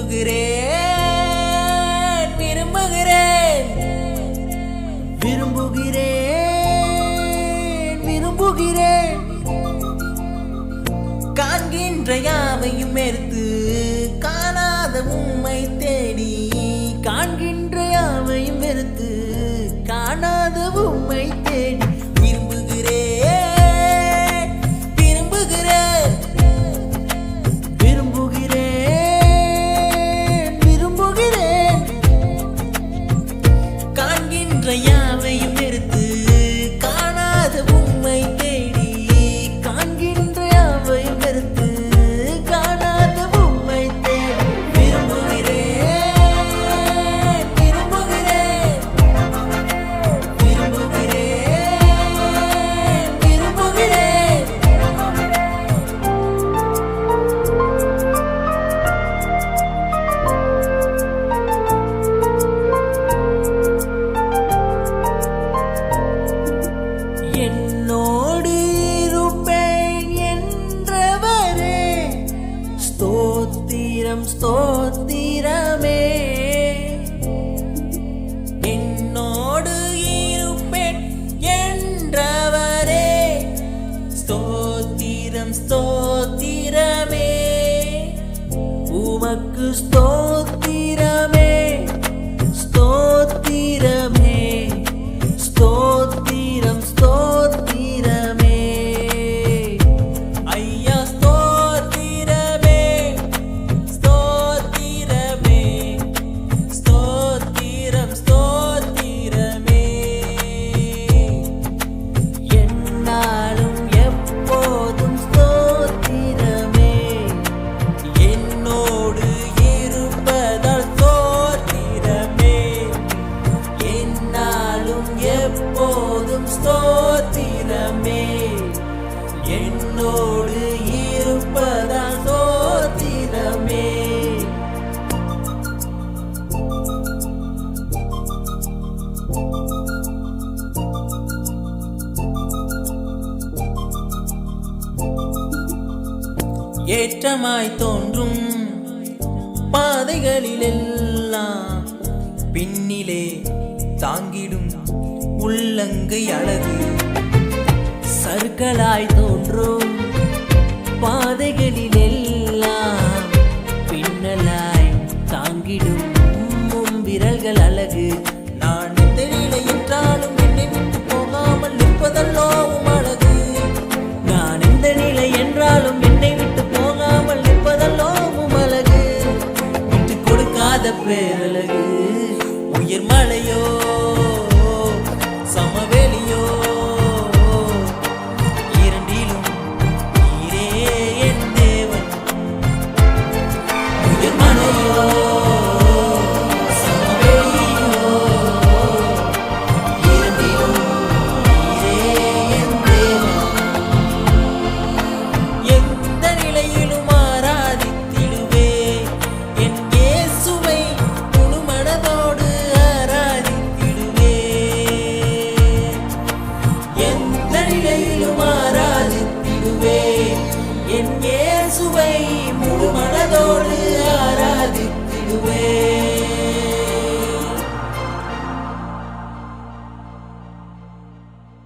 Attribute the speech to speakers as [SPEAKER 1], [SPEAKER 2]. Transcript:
[SPEAKER 1] விரும்புகிறேன் விரும்புகிறேன். விரும்புகிறேன் விரும்புகிறேன். காண்கின்ற யாவையும் எடுத்து காணாத உண்மை தேடி காண்கின்ற யாவையும் எடுத்து காணாத உண்மை tus todos ஏற்றமாய் தோன்றும் பாதைகளிலெல்லாம் பின்னிலே தாங்கிடும் உள்ளங்கை அழகு. சர்க்கலாய் தோன்றும் பாதைகளிலே பேரழகு உயிர் மலையோ